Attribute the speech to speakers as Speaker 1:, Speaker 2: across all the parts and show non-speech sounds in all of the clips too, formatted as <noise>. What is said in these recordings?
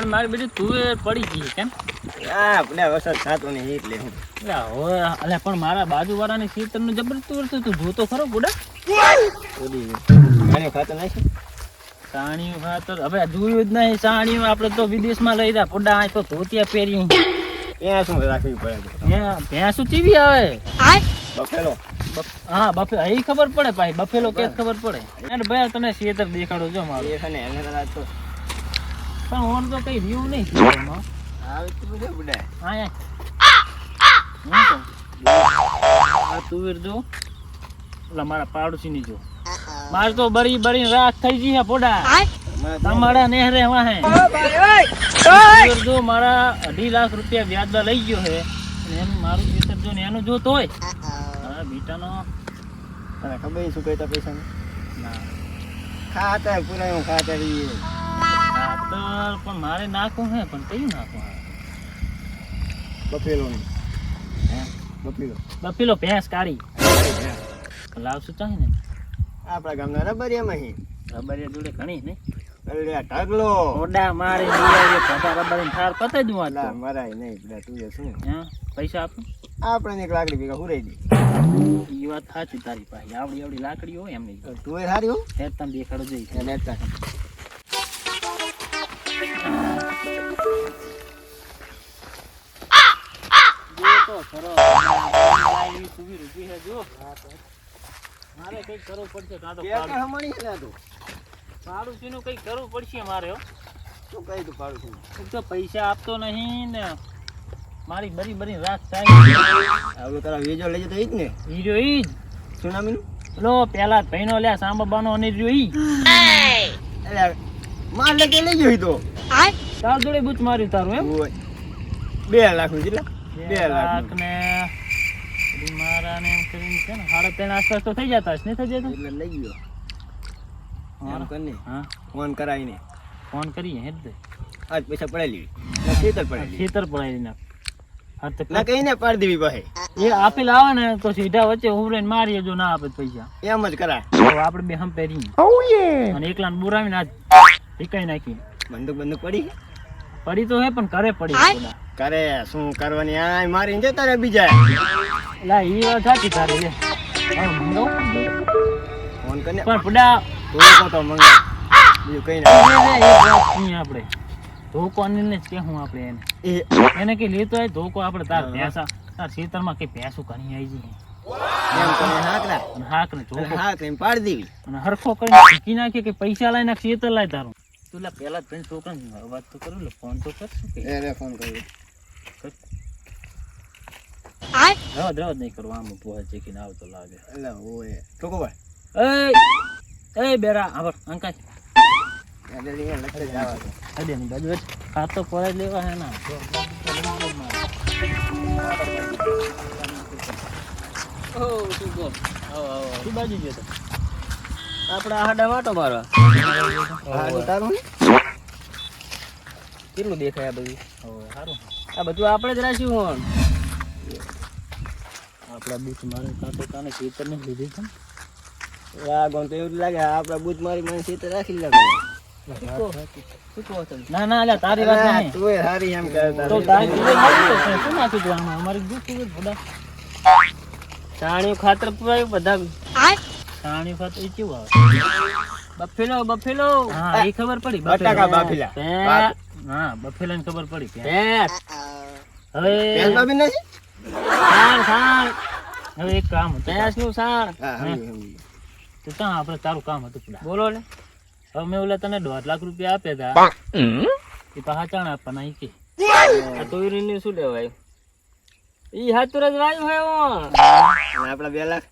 Speaker 1: પણ મારી બધી તુવેર પડી ગઈ કેમ?
Speaker 2: આ આપણે વરસાદ થતો નહીં એટલે
Speaker 1: હવે અલે પણ મારા બાજુવાળાની ખેતરનું જબરદસ્ત તુવેર છે તું જોતો ખરો બુડા?
Speaker 2: ઓલી ઘણી નાખી
Speaker 1: સાણીયું ખાતર? હવે જોયું જ નહીં સાણીયું આપણે તો વિદેશમાં લઈ રહ્યા પોડા આ તો ધોતિયા પહેરી.
Speaker 2: ત્યાં શું રાખવી પડે?
Speaker 1: ત્યાં શું ચીવી આવે?
Speaker 2: બફેલો.
Speaker 1: હા બફે એ ખબર પડે ભાઈ બફેલો કે ખબર પડે. ભાઈ તને શેતર દેખાડો જો મારું.
Speaker 2: એને તો
Speaker 1: પણ ઓન તો કઈ રહ્યું નહીં. હા? આ તુવેર જો. મારા પાડોશીની જો. મારે તો બરી બરી રાખ થઈ ગઈ છે પોડા. તમારા નેહરે વાહે. તુવેર જો મારા અઢી લાખ રૂપિયા વ્યાજમાં લઈ ગયો છે અને એનું મારું ખેતર જો ને એનું જોતો હોય. હા બેટાનો.
Speaker 2: તને ખબર શું કહેતા પૈસા
Speaker 1: ના.
Speaker 2: ખાતા પૂરા હું ખાતા રહીએ.
Speaker 1: ખાતર પણ મારે નાખવું હે પણ કયું નાખવું હે?
Speaker 2: બફેલો
Speaker 1: હે?
Speaker 2: બફેલો.
Speaker 1: બફેલો ભેંસ કાઢી. લાવશું ચાહે ને.
Speaker 2: આપણા ગામના રબરિયામાં હી
Speaker 1: રબરિયા જોડે ઘણી
Speaker 2: ને. આ ઢગલો.
Speaker 1: મોડા મારે રબરીને ઠાર પતાઈ દઉં
Speaker 2: લા મરાય નહીં પેલા તું એ શું?
Speaker 1: હે? પૈસા આપું?
Speaker 2: આપણે એક લાકડી ભેગા હુરાઈ દે.
Speaker 1: ઈ વાત સાચી તારી પાસે આવડી આવડી લાકડી હોય એમની.
Speaker 2: તું એ હારી હો.
Speaker 1: હેર તને દેખાડો જઈ.
Speaker 2: લેતા.
Speaker 1: જો તો ખરો લાઈ સુવી રૂપી છે જો મારે કંઈક કરવું પડશે કાં તો
Speaker 2: કે
Speaker 1: પાડું-
Speaker 2: કે હમણી છે તું
Speaker 1: પાડોશીનું કંઈક કરવું પડશે મારે.
Speaker 2: શું કહી તું પાડું છું
Speaker 1: તો પૈસા આપતો નહીં ને મારી બરી બરી રાત થાય
Speaker 2: આવડું તારા વેજો લઈ જતો ઈ જ ને
Speaker 1: હીરો ઈ જ
Speaker 2: સુનામી
Speaker 1: લો પેલા ભાઈનો લ્યા સાંબાબાનો અને જો ઈ
Speaker 2: એટલે માર લે કે લઈ ગયો તો
Speaker 1: તાર જોડે બૂચ માર્યું તારું એમ.
Speaker 2: બે લાખ જેટલા બે લાખ
Speaker 1: લાખ ને મારા ને એમ કરીને છે ને સાડા ત્રણ આસપાસ તો થઈ જતા હશે નહીં થઈ જતા?
Speaker 2: એટલે લઈ ગયો. એમ કરીને
Speaker 1: હા?
Speaker 2: ફોન કરાવીને.
Speaker 1: ફોન કરીએ હે જ
Speaker 2: આજ પૈસા પડાવી લેવી. ખેતર પડાવી
Speaker 1: ખેતર પડાવી નાખ. હા તો
Speaker 2: ના કહીને પાડી દેવી પાસે
Speaker 1: એ આપેલ આવે ને તો સીધા વચ્ચે ઉભરીને મારીએ જો ના આપે પૈસા.
Speaker 2: એમ જ કરાય.
Speaker 1: તો આપણે બે હમ પહેરી અને એકલાને બોરાવીને આજ ટીકાઈ નાખી
Speaker 2: બંદૂક બંદૂક પડી
Speaker 1: પડી તો હે પણ કરે પડી
Speaker 2: કરે શું કરવાની? આ મારીને જતા રે બીજા.
Speaker 1: લા ઈ વાત સાચી તારી લે
Speaker 2: ફોન કરીને
Speaker 1: પણ પડા
Speaker 2: ધોકો તો મંગા બીજું કઈ
Speaker 1: નહીં. આપણે. ધોકો ને જ કહેવું આપણે એને.
Speaker 2: એ.
Speaker 1: એને કે લેતો હોય ધોકો આપણે તાર ભેંસા તાર ખેતરમાં કે ભેંસું ઘણી આવી જઈએ હરખો શીખી કે પૈસા લાવીને ખેતર લાય તારું. તું પેલા છોકરા વાત તો કરું ફોન તો કર શું કે
Speaker 2: એને ફોન કર્યો
Speaker 1: રવા રવા નહીં કરવું આમ પોહા ચેકીને આવતો લાગે.
Speaker 2: એટલે ઓય. ઠોકો ભાઈ
Speaker 1: એ એ બેરા આબર અંકાય
Speaker 2: એટલે અહીંયા લખી જવા દો.
Speaker 1: અડે ની બાજુ જ. ખાતો પડાઈ લેવા હે ના ઓ તું બોલ આવો આવો તું બાજુ ગયો તો?
Speaker 2: આપણે આડા વાટો મારવા. તારું? કેટલું દેખાય આ બધું?
Speaker 1: સારું
Speaker 2: આ બધું આપણે જ રાખ્યું હોય.
Speaker 1: આપણા બૂટ મારે કાંતો કાને ખેતર ને લીધી છે
Speaker 2: આ ગમ તો એવું લાગે આપણા બૂથ મારી મને ખેતર રાખી લાગે?
Speaker 1: ના ના અલ્યા તારી વાત નહીં.
Speaker 2: તું હારી એમ કરતા
Speaker 1: તો તારી તુવેર નાખી દે શું આમાં? અમારી દૂધ બધા.
Speaker 2: છાણિયું ખાતર પુરાયું બધા.
Speaker 1: છાણિયું ખાતર એ કેવું આવે?
Speaker 2: Buffalo buffalo.
Speaker 1: હા એ ખબર પડી
Speaker 2: બટાકા બફેલા.
Speaker 1: હા બફેલા ની ખબર પડી પે. હવે
Speaker 2: ભેંસ બાબી નથી
Speaker 1: સાણ સાણ હવે એક કામ હતું.
Speaker 2: ભેંસનું સાણ
Speaker 1: તો ત્યાં આપણે તારું કામ હતું પેલા?
Speaker 2: બોલો ને.
Speaker 1: હવે મેં ઓલા તને દોઢ લાખ રૂપિયા આપ્યા હતા એ પાછા ચાણ આપવાના એ કે.
Speaker 2: આ તુવેરીનું શું લેવાય? ઈ હાથુર જ વાયુ હે આપડા બે લાખ.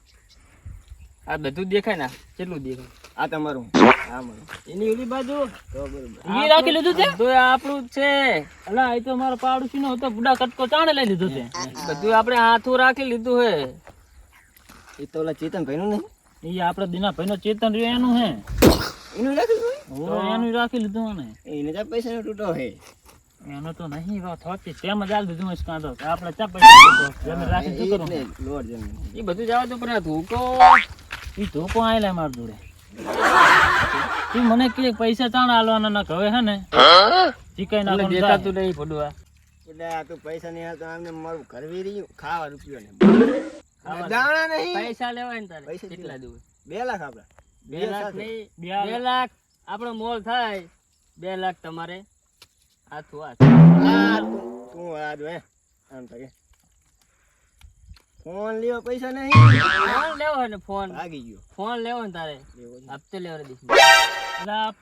Speaker 2: આ બધું દેખાય ને? કેટલું દેખાય? આ તમારું. આ મારું. એની ઓલી બાજુ? તો બરોબર.
Speaker 1: રાખી લીધું છે?
Speaker 2: તો આપણું જ છે.
Speaker 1: અલા એ તો મારો પાડોશી નો હતો બુડા કટકો ચાણે લઈ લીધું છે.
Speaker 2: બધું આપણે હાથું રાખી લીધું હે. એ તો ઓલા ચેતન ભાઈ નું? નહીં
Speaker 1: એ આપડે દીના ભાઈ નો ચેતન રહ્યો એનું હે.
Speaker 2: એનું રાખી લીધું
Speaker 1: એનું રાખી લીધું ને
Speaker 2: એને તો પૈસા નો તૂટો હે.
Speaker 1: એનો તો નહીં વાત હોતી. તેમ જ આલ દીધું હશે કાં તો આપણે ચા પૈસા દીધો. રાખી શું કરું
Speaker 2: લોડ એ બધું જવા તો પણ આ ધોકો
Speaker 1: એ ધોકો આયેલા માર જોડે. તું મને કે પૈસા ચાણ આલવાના ના હવે હે ને?
Speaker 3: ચીકાઈ
Speaker 1: નાખવાનું
Speaker 3: દેખાતું નહીં પડવા
Speaker 2: એટલે આ તું પૈસા નહીં આવતો આમને મારું ઘર વેરી ખાવા રૂપિયો ને. દાણા નહીં.
Speaker 3: પૈસા લેવાય ને તારે.
Speaker 2: પૈસા
Speaker 3: કેટલા દેવું
Speaker 2: બે લાખ આપડા.
Speaker 3: બે લાખ નહીં.
Speaker 1: બે
Speaker 3: લાખ. આપણો મોલ થાય. બે લાખ તમારે. હાથું હાથ.
Speaker 2: આ તું તું આ હે. આમ થાય ફોન લેવો પૈસા નહીં.
Speaker 3: ફોન લેવો ને ફોન?
Speaker 2: ભાગી ગયો.
Speaker 3: ફોન લેવો ને તારે? હપ્તે લેવો
Speaker 1: દીસ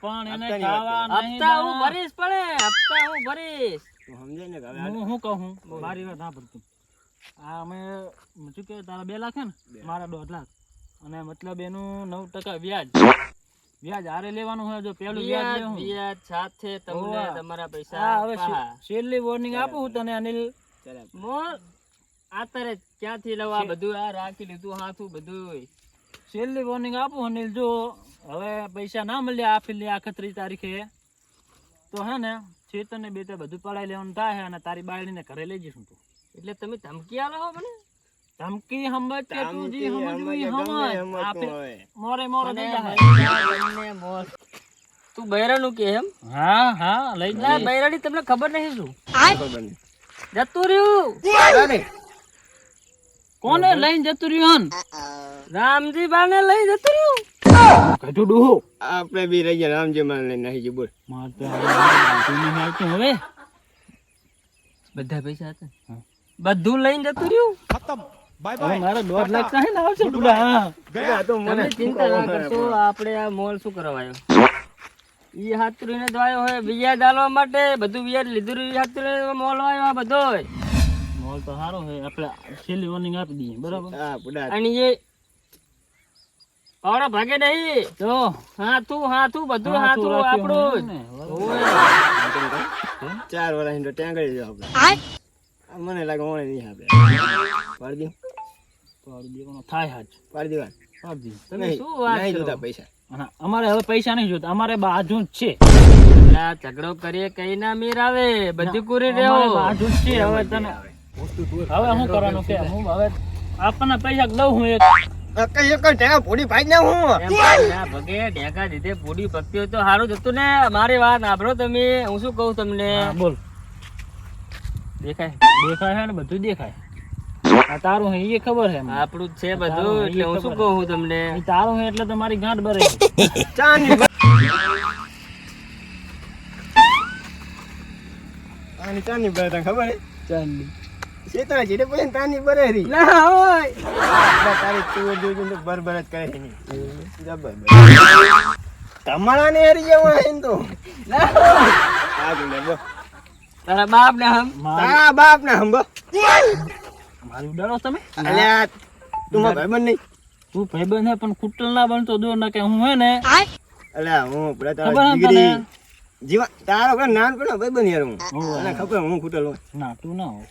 Speaker 1: પણ એને ખાવા નહીં
Speaker 3: હપ્તા હું ભરીશ પડે હપ્તા હું ભરીશ.
Speaker 2: તું સમજે ને કે હવે
Speaker 1: હું કહું મારી વાત ના તું આ અમે શું કે તારા બે લાખ ને? મારા દોઢ લાખ. અને મતલબ એનું નવ ટકા વ્યાજ. વ્યાજ હારે લેવાનું હોય જો પેલું વ્યાજ
Speaker 3: વ્યાજ
Speaker 1: લેવું.
Speaker 3: વ્યાજ સાથે તમને તમારા પૈસા
Speaker 1: હા હવે. છેલ્લી વોર્નિંગ આપું તને અનિલ.
Speaker 3: મોલ આતરે ક્યાંથી લવા બધું આ રાખી લીધું હાથું બધું
Speaker 1: છેલ્લી વોર્નિંગ આપું અનિલ જો હવે પૈસા ના મળ્યા આ ફેલી આખત્રીસ તારીખે તો હે ને ચેતન બે તે બધું પડાઈ લેવાનું થાય અને તારી બાળીને ઘરે લઈ જઈશું તું.
Speaker 3: એટલે તમે ધમકી આલો હો મને?
Speaker 1: ધમકી સમજ કે તું જી સમજવી
Speaker 2: સમજ,
Speaker 1: આપે મોરે મોરે દઈ
Speaker 3: મોલ. તું બૈરાનું કે એમ?
Speaker 1: હા હા લઈ
Speaker 3: જા
Speaker 1: જાય
Speaker 3: બૈરાની તમને ખબર નહીં શું?
Speaker 2: ખબર નહીં.
Speaker 3: જતું રહ્યું.
Speaker 1: કોને લઈને જતું રહ્યું હન?
Speaker 3: રામજી બાને લઈ જતું રહ્યું?
Speaker 1: કઢું ડૂહો
Speaker 2: આપણે બી રહી ગયા રામજી માં લઈને નહીં બોલ.
Speaker 1: માર તો હવે.
Speaker 3: બધા પૈસા હતા? બધું લઈને જતું રહ્યું?
Speaker 1: હવે મારે દોઢ લાખ કાંઈ ના? આવશે બુડા હા
Speaker 2: આ તો મને
Speaker 3: ચિંતા ના કરશો આપણે આ મોલ શું કરવાયો? ઈ હાથરીને જ આવ્યો હોય વ્યાજ આલવા માટે. બધું વ્યાજ લીધું રહ્યું હાથરીને મોલ આવ્યો બધો
Speaker 1: મોલ તો સારો છે આપણે છેલ્લી વોર્નિંગ આપી દઈએ. બરાબર?
Speaker 2: હા બુડા
Speaker 3: અને એ પાવડા ભાગે નહીં.
Speaker 1: તો
Speaker 3: હાથું હાથું બધું
Speaker 1: હાથું
Speaker 3: હાથું આપણું જ.
Speaker 2: ચાર વર્ષ તો ટેંગડી દો આપણે. આ મને લાગે ઓણે નહીં આપે પાડી દઉં
Speaker 1: પાડી દેવાનો થાય હાચ.
Speaker 2: પાડી દેવા.
Speaker 1: પાડી દઈએ.
Speaker 3: તમે શું વાત
Speaker 2: નહીં જોતા પૈસા.
Speaker 1: અમારે હવે પૈસા નહીં જોતા. અમારે બાજુ જ છે.
Speaker 3: આ ઝઘડો કરીએ કઈ ના મીર આવે બધી કુરી રહ્યો.
Speaker 1: બાજુ જ છે. હવે તને હવે શું કરવાનું કે હું હવે આપણને પૈસા લઉં હું એક.
Speaker 2: કઈ એક ટેંગા ફોડી પાડી ના હું.
Speaker 3: એમ કરી ના ભગે ઢેકા દીધે પૂડી પકતી હોય તો સારું જતું ને. મારી વાત સાંભળો તમે હું શું કહું તમને?
Speaker 1: બોલ.
Speaker 3: દેખાય.
Speaker 1: દેખાય છે ને બધું દેખાય. આ તારું હે એ ખબર છે
Speaker 3: આપણું જ છે બધું એટલે હું શું કહું તમને?
Speaker 1: તારું હે એટલે તમારી ગાંઠ <laughs> ભરે.
Speaker 2: ચાની ચાની તને ખબર હે શેતરા જીડે પછી તાની બરે રી.
Speaker 3: ના હોય.
Speaker 2: તારી જોઈ જોઈને તો બર બર જ કરે છે. જબર તમારા ને. હરી જવા ને તો
Speaker 3: ના.
Speaker 2: આ જો લે બો
Speaker 3: તારા બાપ ને હમ.
Speaker 2: તારા બાપ ને હંબો
Speaker 1: મારી ઉડાડો તમે.
Speaker 2: અલ્યા તું મારો ભાઈબંધ નહીં.
Speaker 1: તું ભાઈબંધ હે પણ કુટલ ના બનતો દો ના કે હું હે ને?
Speaker 2: અલ્યા હું
Speaker 1: ખબર
Speaker 2: તારા
Speaker 1: તને?
Speaker 2: જીવા તારો પેલા નાનપણનો ભાઈબંધ યાર હું.
Speaker 1: હોવે.
Speaker 2: ખબર હું ખૂટેલ હોય.
Speaker 1: ના તું ના હોય.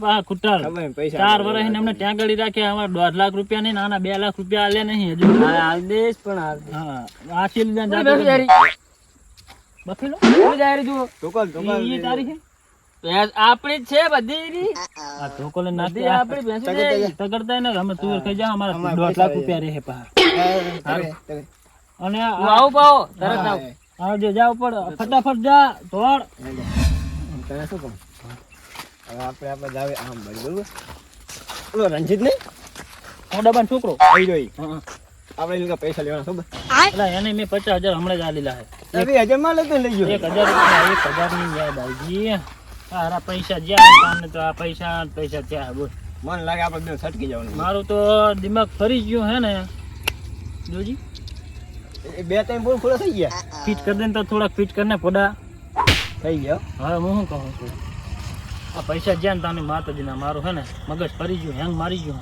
Speaker 1: પા કુટલ
Speaker 2: ખબર હે, પૈસા
Speaker 1: ચાર વર્ષ એમને ત્યાં ગળી રાખ્યા અમારે દોઢ લાખ રૂપિયા નહીં નાના બે લાખ રૂપિયા આલે નહીં હજુ.
Speaker 3: આ આદેશ પણ હાલ દે.
Speaker 1: હા આ છેલ્લી દાન
Speaker 3: બેસી
Speaker 1: જાતો
Speaker 3: જારી.
Speaker 1: બફેલો?
Speaker 3: બેસી જારી જુઓ.
Speaker 2: ટોકલ ટોકલ
Speaker 1: ઈ- ઈ તારી છે?
Speaker 3: જ છે બધી
Speaker 1: ઢોકોલે. તગડતા ને અમે ખાઈ જા અમારા દોઢ લાખ રૂપિયા રહે પા. અને
Speaker 3: આવું પાવો તરત આવું.
Speaker 1: જાવ પડ ફટાફટ જા દોડ.
Speaker 2: તને શું કહું? હવે આપણે આપણે જાવે આમ બળી બરોબર? ઓલો રંજીત નહીં
Speaker 1: મોડાબાન છોકરો?
Speaker 2: આવી જોઈ
Speaker 1: હા.
Speaker 2: આપણે એ પૈસા લેવાના ખબર?
Speaker 1: એટલે એને મેં પચાસ હજાર હમણાં જ આલેલા છે.
Speaker 2: બે હજારમાં લેતો લઈ ગયો.
Speaker 1: એક હજાર રૂપિયા એક હજારની યાદ આવી તારા પૈસા જ્યાં તામને તો આ પૈસા પૈસા ત્યાં બોલ.
Speaker 2: મને લાગે આપણે બે છટકી જવાનું.
Speaker 1: મારું તો દિમાગ ફરી ગયું હે ને. જોજી.
Speaker 2: એ બે ત્રણ બોલ ખુલ્લા થઈ ગયા.
Speaker 1: ફિટ કરી દે તો થોડાક ફિટ કરીને પોડા
Speaker 2: થઈ ગયો.
Speaker 1: હવે હું શું કહું? છું આ પૈસા જ્યાં તાની માતાજીના મારું હે ને મગજ ફરી ગયું હેંગ મારી ગયું.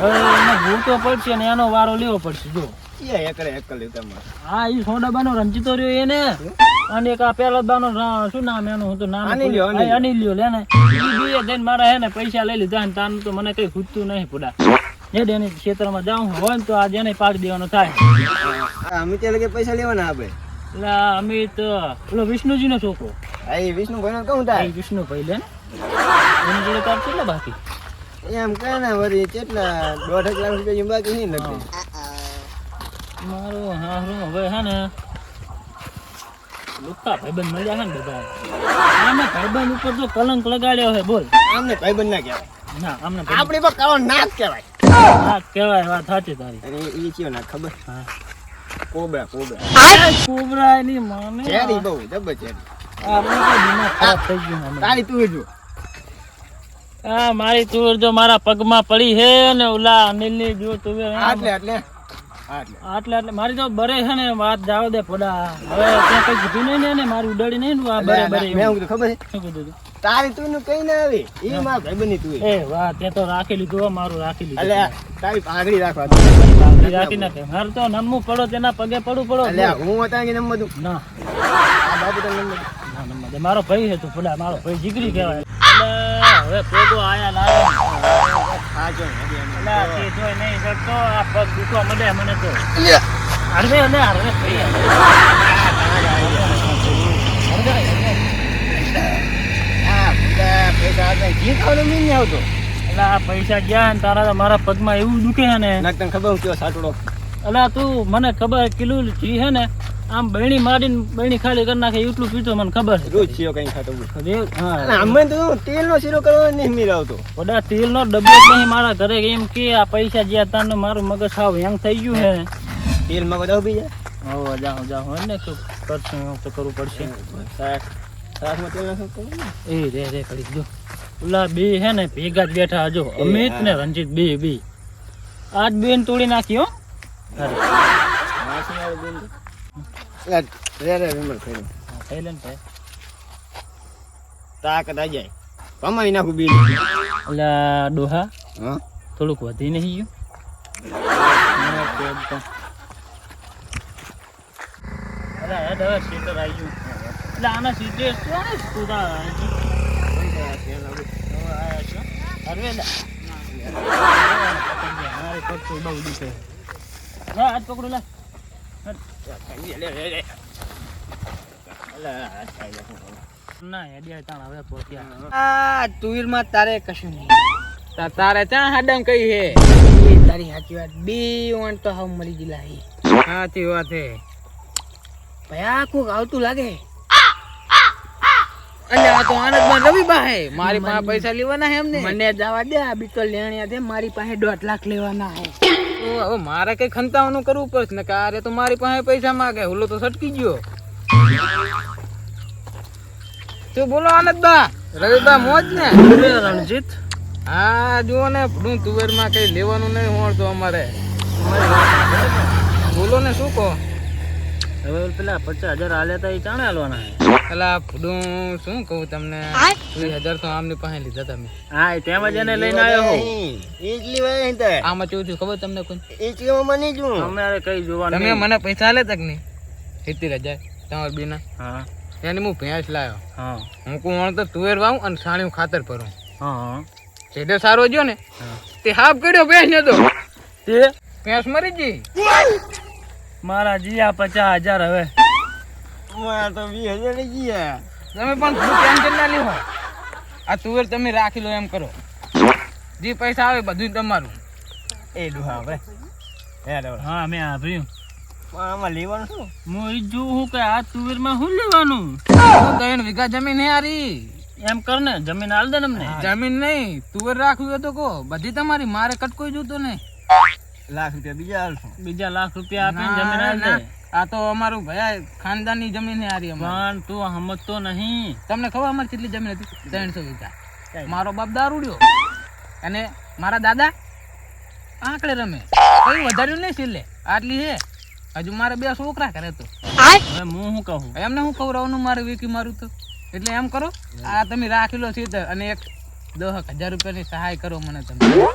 Speaker 1: હવે એને ભૂલતો પડશે ને એનો વારો લેવો પડશે જો.
Speaker 2: એ એકરે એક લેતા
Speaker 1: હા ઈ સોડાબાનો રંજીતો રહ્યો એને. અને એક આ પેલો બાનો શું નામ એનું હું તો નામ
Speaker 2: અનિલ્યો,
Speaker 1: ભૂલી-
Speaker 2: અનિલ્યો.
Speaker 1: આ અનિલ્યો લે ને. ઈ જઈને મારા હે ને પૈસા લઈ લીધા ને તાનું તો મને કઈ ખૂટતું નહીં પુડા. ક્ષેત્રમાં જાઉં હોય ને તો આજે એને પાડી દેવાનો થાય.
Speaker 2: અમે ત્યાં લગે પૈસા લેવાના આપણે
Speaker 1: એટલે અમિત પેલો વિષ્ણુજીનો છોકરો.
Speaker 2: આ એ વિષ્ણુ ભાઈ કહું થાય
Speaker 1: વિષ્ણુભાઈ લે એની જોડે તાર કેટલા બાકી?
Speaker 2: એમ કહે ને વળી કેટલા દોઢ લાખ રૂપિયા બાકી નહીં લગતી
Speaker 1: મારું હારું હવે હા ને લુખ્ખા ભાઈબંધ મળ્યા હે ને બધા. આને ભાઈબંધ ઉપર તો કલંક લગાડ્યો હે બોલ.
Speaker 2: આમને ભાઈબંધ ના કહેવાય.
Speaker 1: ના આમને
Speaker 2: આપણી પર કાળો નાક કહેવાય.
Speaker 1: નાક કહેવાય વાત સાચી તારી.
Speaker 2: અરે એ કયો ના ખબર?
Speaker 1: હા.
Speaker 2: Cobra cobra.
Speaker 1: કોબરા એની માને
Speaker 2: ચેરી બહુ જબર ચેરી.
Speaker 1: આપણે તો દિમાગ ખરાબ થઈ ગયું હમણાં.
Speaker 2: તારી તું જો
Speaker 1: આ મારી તુવેર જો મારા પગમાં પડી હે ને ઓલા અનિલની જો તુવેર
Speaker 2: આટલે આટલે આટલે.
Speaker 1: આટલે મારી તો બરે છે ને વાત જાવ દે પોડા હવે ત્યાં કઈ કીધું નહીં ને, ને મારી ઉડાડી નહીં આ બરે બરે
Speaker 2: મેં કીધું ખબર
Speaker 1: શું કીધું?
Speaker 2: તારી તું નું કઈ ના આવી. એ મારા ભાઈબંધની તું
Speaker 1: એ વાહ તે તો રાખી લીધું મારું રાખી લીધું.
Speaker 2: એટલે તારી પાઘડી રાખવા દે.
Speaker 1: રાખી નાખે. મારે તો નમવું પડો તેના પગે પડવું પડો.
Speaker 2: અલે હું કે નંબર દઉં
Speaker 1: ના.
Speaker 2: આ બાબુ તો નંબર
Speaker 1: ના દે. મારો ભાઈ છે તું પોડા મારો ભાઈ જીગરી કહેવાય. અલે હવે પોગો આયા લાવે
Speaker 2: હા જો હજી એમ.
Speaker 1: આ તે. જોઈ નહીં શકતો આ પગ દુખવા મળે મને તો. અલે અરે અલે અરે ભાઈ
Speaker 2: આ બધા પૈસા આપણે ઘી ખાવાનું મીન નહીં આવતો
Speaker 1: એટલે આ પૈસા ગયા ને તારા મારા પગમાં એવું દુખે છે ને.
Speaker 2: તને ખબર કયો સાટડો?
Speaker 1: એટલે તું મને ખબર કિલું જી છે ને આમ બહેણી મારીને બહેણી ખાલી કરી નાખે એટલું પીતો મને ખબર છે.
Speaker 2: રોજ શીરો કઈ ખાતો હું
Speaker 1: રેવ-
Speaker 2: અને
Speaker 1: હા
Speaker 2: અમે તો તેલ નો શીરો કરવાનો નહીં
Speaker 1: બધા તેલનો ડબ્બો નહીં મારા ઘરે એમ કે આ પૈસા જ્યાં તારનું મારું મગજ સાવ હેંગ થઈ ગયું હે
Speaker 2: તેલ મગજ આવી
Speaker 1: જાય? જાઉં જાઉં ને શું કરશું તો કરવું પડશે.
Speaker 2: શાક તેલ નાખો
Speaker 1: એ રે રે કરી જો. ઓલા બે હે ને ભેગા જ બેઠા હજો. અમિત ને રંજીત બે બે. આજ બેન તોડી નાખ્યો અરે.
Speaker 2: રે રે વિમલ ખાઈ
Speaker 1: ખાઈ લે ને
Speaker 2: જાય. કમાઈ નાખું બિલ
Speaker 1: ઓલા ડોહા
Speaker 2: હા?
Speaker 1: થોડુંક વધી નહીં ગયું. હેડ હવે આવી ગયું. એટલે આના તું તો. લે, હાથ પકડો લે. ના, હેડ્યા તાણ હવે પહોંચ્યા.
Speaker 4: આ તુવીરમાં તારે કશું નહીં તારે ત્યાં હાડમ કઈ હે તારી સાચી વાત બે વણ તો હાવ મરી ગયેલા હે સાચી વાત હે ભાઈ આ કોક આવતું લાગે અલ્યા આ તો આનંદમાં રવિ બા મારી પાસે પૈસા લેવાના હે એમને. મને જવા દે આ બી તો લેણિયા દે મારી પાસે દોઢ લાખ લેવાના હે. હવે મારે કઈ ખંતાવાનું કરવું પડશે ને કે તો મારી પાસે પૈસા માંગે હુલો તો સટકી ગયો. તું બોલો આનંદબા? રવિબા મોજ ને?
Speaker 1: રણજીત.
Speaker 4: હા જુઓ ને ભડું તુવેરમાં કઈ લેવાનું નહીં તો અમારે. બોલો ને શું કહો?
Speaker 1: હવે પેલા પચાસ હજાર આલ્યા તા એ ચાણે હાલવાના
Speaker 4: પેલા ભડું શું કહું તમને? વીસ હજાર તો આમની પાસે લીધા તમે.
Speaker 1: હા તેમ જ એને લઈને આવ્યો હો.
Speaker 2: એટલી વાર
Speaker 4: આમાં કેવું થયું ખબર તમને કોઈ?
Speaker 2: એટલી વાર મને જોઉં
Speaker 1: અમારે કઈ જોવાનું
Speaker 4: તમે મને પૈસા આલે તક નહીં? સિત્તેર હજાર તમારા બીના?
Speaker 1: હા.
Speaker 4: એની હું ભેંસ લાવ્યો
Speaker 1: હા.
Speaker 4: હું કોણ તો તુવેર વાવું અને સાણિયું ખાતર ભરું.
Speaker 1: હા
Speaker 4: છેડે સારો જો ને તે હાફ કર્યો ભેંસ ને તો.
Speaker 1: તે?
Speaker 4: ભેંસ મરી ગઈ.
Speaker 1: મારા જીયા પચાસ હજાર હવે.
Speaker 2: મારા તો વીસ હજાર ગયા
Speaker 4: તમે પણ ટેન્શન ના લેવો આ તુવેર તમે રાખી લો એમ કરો. જે પૈસા આવે બધું તમારું.
Speaker 2: એ ડુહા હવે. હા
Speaker 1: મેં આવ્યું
Speaker 2: આમાં લેવાનું શું?
Speaker 1: હું જોઉં છું કે આ તુવેરમાં શું લેવાનું?
Speaker 4: ત્રણ વીઘા જમીન હે
Speaker 1: એમ કર ને જમીન હાલ દે ને
Speaker 4: જમીન નહીં તુવેર રાખવી હોય તો કહો. બધી તમારી મારે કટકોઈ જોતો ને
Speaker 2: લાખ રૂપિયા બીજા હાલશું
Speaker 1: બીજા લાખ રૂપિયા આપીને જમીન
Speaker 4: આ તો અમારું ભાઈ ખાનદાનની જમીન હારી અમારી.
Speaker 1: પણ તું સમજતો નહીં.
Speaker 4: તમને ખબર અમારી કેટલી જમીન હતી? ત્રણસો વીઘા. મારો બાપ દારૂડ્યો અને મારા દાદા આંકડે રમે. કઈ વધાર્યું નહીં છેલ્લે? આટલી હે. હજુ મારે બે છોકરા કરે તો.
Speaker 1: હવે હું શું કહું?
Speaker 4: એમને હું ખવડાવવાનું મારે વેકી મારું તો. એટલે એમ કરો આ તમે રાખેલો લો સીધા અને એક દસ હજાર રૂપિયાની સહાય કરો મને તમે.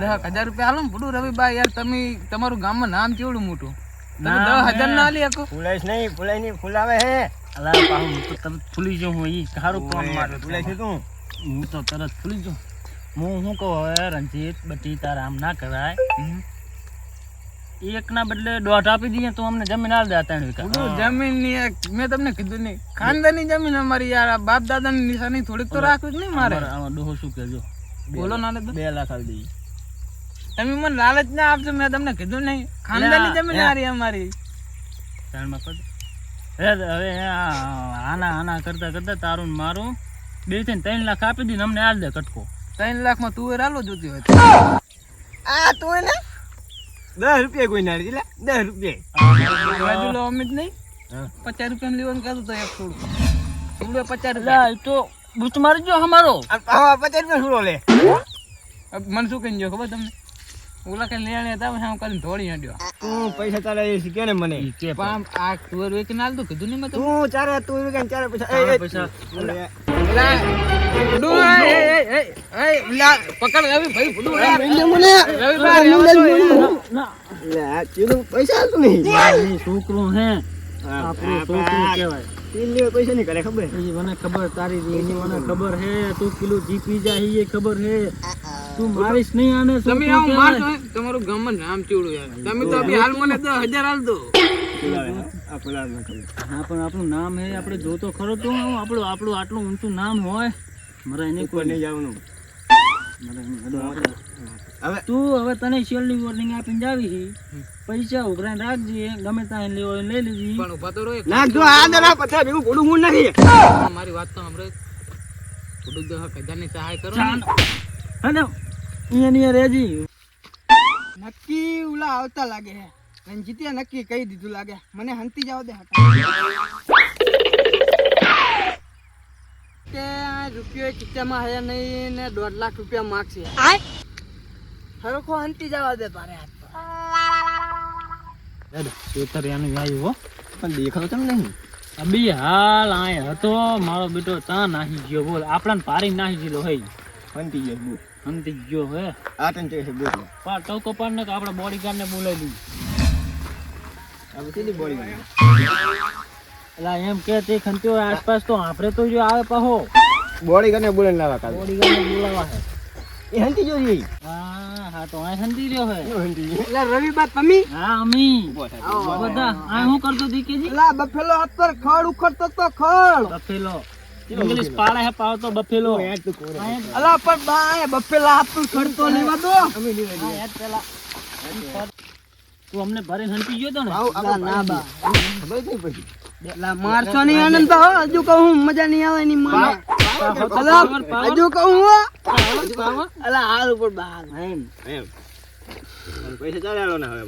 Speaker 4: દસ હજાર રૂપિયા હાલો ને. ભડું રવિભાઈ યાર તમે તમારું ગામમાં નામ કેવડું મોટું? તમે દસ હજાર ના લી શકો
Speaker 2: ફૂલાઈશ નહીં ફૂલાઈ નહીં ફૂલાવે હે.
Speaker 1: અલા પાહુ હું તો તરત ફૂલી જાઉં હું ઈ સારું કામ મારે.
Speaker 2: ફૂલાઈ છે તું.
Speaker 1: હું તો તરત ફૂલી જાઉં. હું શું કહું હવે રણજીત બધી તારા આમ ના કરાય
Speaker 4: હમ.
Speaker 1: એક ના બદલે દોઢ આપી દઈએ તો અમને જમીન આલ દે આ ત્રણ વીઘા.
Speaker 4: જમીનની મેં તમને કીધું નહીં. ખાનદાની જમીન અમારી યાર બાપ દાદા ની નિશાની થોડીક તો રાખવી જ નહીં મારે.
Speaker 1: ડોહો શું કહેજો?
Speaker 4: બોલો ના
Speaker 2: બે લાખ આવી દઈએ.
Speaker 4: તમે મને લાલચ ના આપજો મેં તમને કીધું નહીં. ખાનદાની જમીન. હારી અમારી.
Speaker 1: હવે આના આના કરતા કરતા તારું મારું બેથી ત્રણ લાખ આપી દીધું અમને આલ દે કટકો.
Speaker 4: ત્રણ લાખમાં તું રાલો જોતી હોય
Speaker 2: આ તું ને દસ રૂપિયા કોઈ ના એટલે દસ રૂપિયા.
Speaker 4: અમિત નહીં? પચાસ રૂપિયા લેવાનું કહેતું તો એક થોડું થોડું પચાસ
Speaker 1: લા,
Speaker 4: રૂપિયા.
Speaker 1: તો બૂચ મારજો અમારો.
Speaker 2: પચાસ રૂપિયા શું લે
Speaker 4: મને શું કહીને ખબર તમને? ઓલા કે લેણે હતા હું આમ કરીને ધોળી હડ્યો.
Speaker 2: તું પૈસા ચાલે એ શીખે ને મને?
Speaker 4: પણ આ તુર વેક નાલ દઉં કીધું નહીં મત તું
Speaker 2: ચારે તું વેક ને ચારે પૈસા એ, એ,
Speaker 1: પૈસા.
Speaker 2: ઓલે,
Speaker 4: એલા, એ, એ, એ, એ, એ, પકડ રવિ ભાઈ ભૂડું, એ, રવિ ભાઈ, એમાં તો એ.
Speaker 1: ના
Speaker 2: લે, આ પૈસા હાલતું નહીં.
Speaker 1: છોકરું હે. આપણું છોકરું કહેવાય?
Speaker 2: પૈસા નહીં કરે ખબર?
Speaker 1: મને ખબર તારી મને ખબર હે તું કિલો જીપી જાય એ ખબર હે. તું મારીશ નહીં આને
Speaker 4: તમે
Speaker 1: છોકરું
Speaker 4: મારશો, તમારું ગામ જ ચીવડું યાર. તમે તો અભી હાલ મને દસ હાલ દો.
Speaker 2: આ પેલા મને ખબર
Speaker 1: હા પણ આપણું નામ હે આપણે જોતો ખરો તો આપણું આપણું આટલું ઊંચું નામ હોય મારે એને કોઈ
Speaker 2: નહીં જવાનું.
Speaker 1: મારે એને અડો આવે.
Speaker 2: હવે
Speaker 1: તું હવે તને શેલની વોર્નિંગ આપીને જાવી છે? પૈસા ઉઘરાઈને રાખજે ગમે ત્યાં લેવો લઈ લીધી
Speaker 4: પણ ઊભા તો રહો એક
Speaker 2: જો આ દરા પથરા ભેગું ભૂલું હું નથી.
Speaker 4: મારી વાત તો દસ હજારની સહાય કરો.
Speaker 1: હે ને અહીંયા અહીંયા રહેજી.
Speaker 5: નક્કી ઉલા આવતા લાગે હે. રંજીતે નક્કી કહી દીધું લાગે. મને હંતી જાવ દે કે આ રૂપિયો કિસ્સામાં હે નહીં ને દોઢ લાખ રૂપિયા માગશે હરખો હંતી જવા દે તારે હાથ.
Speaker 1: આવ્યું હો.
Speaker 2: પણ દેખાવ કેમ નહીં.
Speaker 1: અબી હાલ આય હતો મારો બેટો તા નાહી ગયો બોલ. આપણાને પારી નાહી ગયેલો હે
Speaker 2: હંતી ગયો
Speaker 1: અંતિ ગયો હે.
Speaker 2: આ તને કહે છે બૂટ
Speaker 1: પાર ટવકો પાડ ને આપણે બોડીગાર્ડ ને બોલાવી દીધું
Speaker 2: આ બધી બોડી ગઈ
Speaker 1: એટલે એમ કે તે ખંત્યો આસપાસ તો આપણે તો જો આવે પાહો.
Speaker 2: બોડી ને બોલે લાવા કાલ.
Speaker 1: બોડીગાર્ડ ને બોલાવા હે.
Speaker 2: એ હંતી જો ઈ
Speaker 1: હા હા તો આ હંતી રહ્યો હે.
Speaker 2: હંતી.
Speaker 5: એટલે રવિ બા તમે?
Speaker 1: હા અમી. બધા આ હું કરતો દીકેજી
Speaker 5: એલા બફેલો હાથ પર ખડ ઉખડતો તો ખડ.
Speaker 1: બફેલો. ઇંગ્લિશ પાડે હે પાવ તો બફેલો.
Speaker 2: યાર તું કોરો.
Speaker 5: અલા પણ બા બફેલા હાથ પર ખડ લેવા દો.
Speaker 2: અમે લેવા
Speaker 1: હા, પેલા તું અમને ભરીને હંતી ગયો તો ને?
Speaker 5: ના બા.
Speaker 2: ખબર નહીં પડી
Speaker 5: અલા મારશો નહીં આનંદ હો હજુ કહું મજા નહીં આવે ની અલા હજુ કહું હો અલા હાલ ઉપર બા
Speaker 2: એમ એમ. પૈસા હવે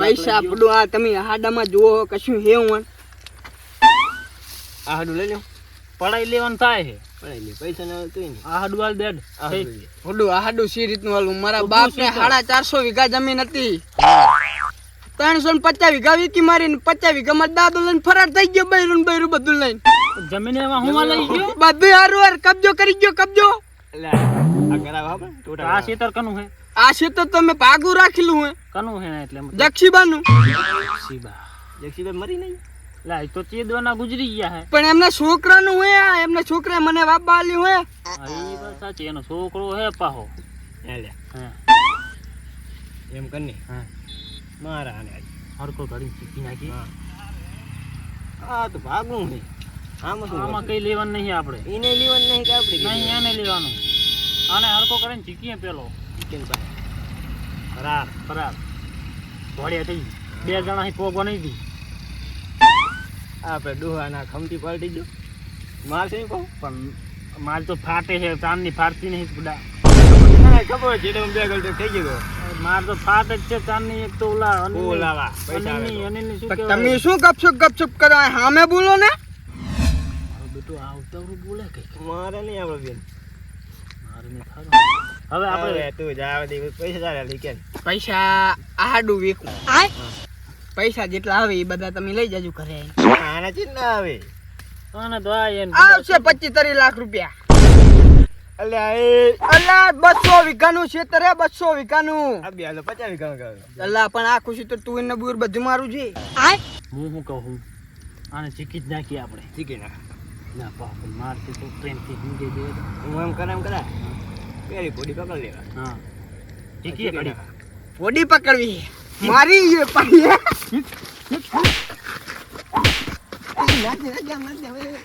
Speaker 5: પૈસા પડો આ તમે હાડામાં જુઓ કશું હેવું
Speaker 2: આ હાડું લઈ લો
Speaker 1: પડાઈ લેવાનું થાય છે.
Speaker 2: પડાઈ લે પૈસા ના આવે નહીં.
Speaker 1: આ હડવાલ બેડ.
Speaker 2: આ હાડું લે.
Speaker 5: ઓડું આડું સી રીતનું હાલું મારા બાપ ને સાડા ચારસો વીઘા જમીન હતી. ત્રણસો ને પચાસ વીઘા વીકી મારી પચાસ વીઘા માં દાદો લઈને ફરાર થઈ ગયો બૈરું ને બૈરું બધું લઈને.
Speaker 1: જમીન એમાં હું લઈ ગયો?
Speaker 5: બધું હારું હાર કબજો કરી ગયો કબજો.
Speaker 2: આ
Speaker 1: કનું હે?
Speaker 5: આ તો તમે ભાગું રાખેલું હે.
Speaker 1: કનું હે એટલે સીબા
Speaker 2: મરી નહીં?
Speaker 1: લા તો તો ચેદવાના ગુજરી ગયા હે.
Speaker 5: પણ એમના છોકરાનું હોય આ એમના છોકરાએ મને બાપ આલ્યું હોય
Speaker 1: એ વાત સાચી એનો છોકરો હે પાહો.
Speaker 2: લે.
Speaker 1: હા.
Speaker 2: એમ કરની?
Speaker 1: હા.
Speaker 2: મારા આને આજ.
Speaker 1: હરકો ઘડી ચીકી નાખી.
Speaker 2: હા. આ તો ભાગવું નહીં. આમાં શું
Speaker 1: આમાં કઈ લેવાનું નહીં આપણે.
Speaker 2: એને લેવાનું નહીં કે આપણે
Speaker 1: નહીં એને લેવાનું. આને હરકો કરીને ચીકીએ પેલો.
Speaker 2: ચીકીને પાસે
Speaker 1: ફરાર. ફરાર. ઘોડે થઈ બે જણા અહીં પોગવા નહીં દી.
Speaker 2: આપણે ડોહાના ખમતી પલટી ગયો મારશે છે કહું
Speaker 1: પણ માલ તો ફાટે છે ચાંદની ફાટતી નહીં બુડા.
Speaker 2: ખબર છે એટલે બે ગલતો થઈ ગયો.
Speaker 1: માર તો ફાટ જ છે ચાંદની એક તો ઓલા
Speaker 2: ઓલાવા?
Speaker 5: તમે શું ગપશુપ ગપશુપ કરો હામે બોલો ને.
Speaker 1: બેટું આવતા બોલે કંઈક.
Speaker 2: મારે નહીં આવડે બેન.
Speaker 1: મારે. હવે આપણે
Speaker 2: તું જા દે પૈસા ચાલે
Speaker 5: પૈસા આડું વેકું. પૈસા જેટલા આવે એ બધા તમે લઈ જજો ઘરે
Speaker 2: આના ના આવે?
Speaker 1: આને તો
Speaker 5: આવશે પચીસ ત્રીસ લાખ રૂપિયા.
Speaker 2: અલ્યા એ
Speaker 5: બસો વીઘાનું હે બસો વીઘાનું.
Speaker 2: આ પચાસ વીઘા ગાવે
Speaker 5: અલા પણ આ ખુશી તો તું એને બુર બધું મારું છે.
Speaker 1: હું શું કહું આને ચીકી જ નાખીએ આપણે.
Speaker 2: ચીકી ના
Speaker 1: ના બાપ મારથી તો પ્રેમથી સમજી દે
Speaker 2: હું એમ કરે એમ કરે પેલી પકડ લેવા.
Speaker 1: હા. ચીકીએ ઘડી.
Speaker 5: બોડી પકડવી મારી એ પાણી.
Speaker 2: નાખી નાખી નાખી